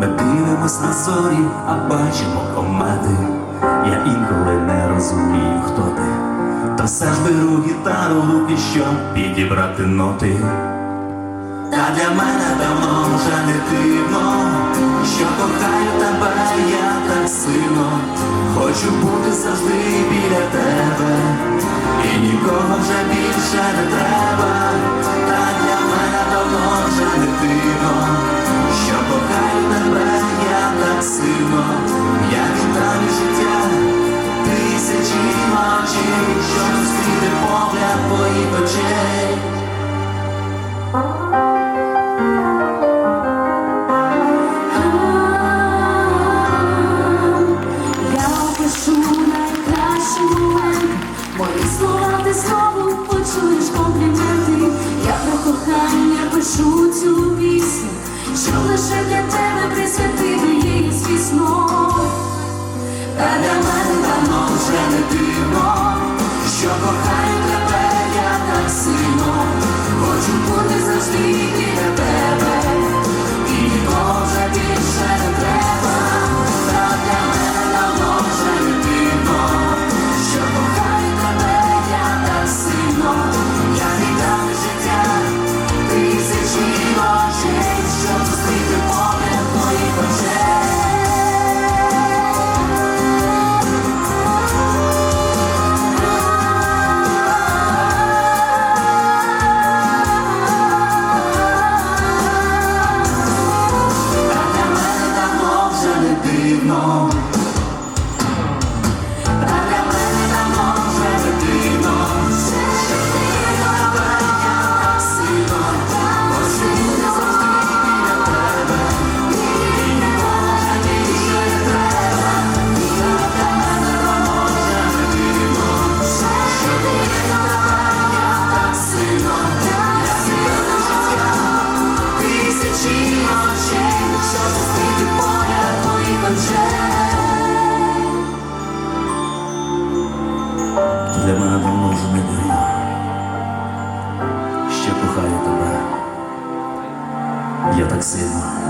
Ми дивимось на зорі, а бачимо комети. Я інколи не розумію, хто ти. Та все ж беру гітару руки, щоб підібрати ноти. Та для мене давно вже не дивно, що кохаю тебе я так сильно, хочу бути завжди біля тебе, і нікого вже більше не треба. Мої слова ти знову почуєш компліменти Я про кохання пишу цю пісню Щоб лише для тебе присвятити її звісно Та для мене давно вже не дивно, що кохаю не Я так сильно.